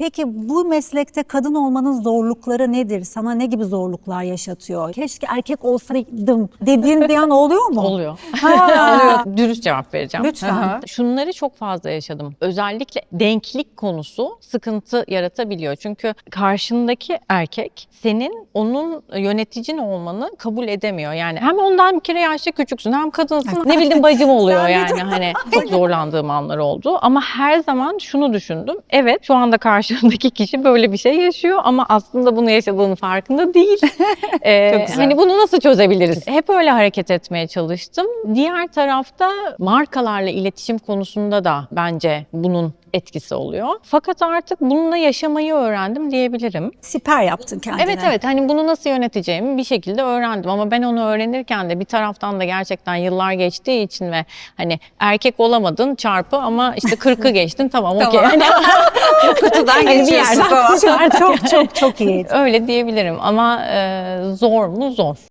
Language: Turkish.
Peki bu meslekte kadın olmanın zorlukları nedir? Sana ne gibi zorluklar yaşatıyor? Keşke erkek olsaydım dediğin bir an oluyor mu? Oluyor. Ha. Oluyor. Dürüst cevap vereceğim. Lütfen. Şunları çok fazla yaşadım. Özellikle denklik konusu sıkıntı yaratabiliyor. Çünkü karşındaki erkek senin onun yöneticin olmanı kabul edemiyor. Yani hem ondan bir kere yaşça küçüksün hem kadınsın. ne bileyim bacım oluyor yani hani çok zorlandığım anlar oldu. Ama her zaman şunu düşündüm. Evet şu anda karşındaki kişi böyle bir şey yaşıyor ama aslında bunu yaşadığının farkında değil. Ee, Çok güzel. hani bunu nasıl çözebiliriz? Hep öyle hareket etmeye çalıştım. Diğer tarafta markalarla iletişim konusunda da bence bunun etkisi oluyor. Fakat artık bununla yaşamayı öğrendim diyebilirim. Siper yaptın kendine. Evet evet hani bunu nasıl yöneteceğimi bir şekilde öğrendim ama ben onu öğrenirken de bir taraftan da gerçekten yıllar geçtiği için ve hani erkek olamadın çarpı ama işte 40'ı geçtin tamam okey. Hani Kutudan Hani bir yerden çok, çok çok çok iyi. öyle diyebilirim ama e, zor mu zor.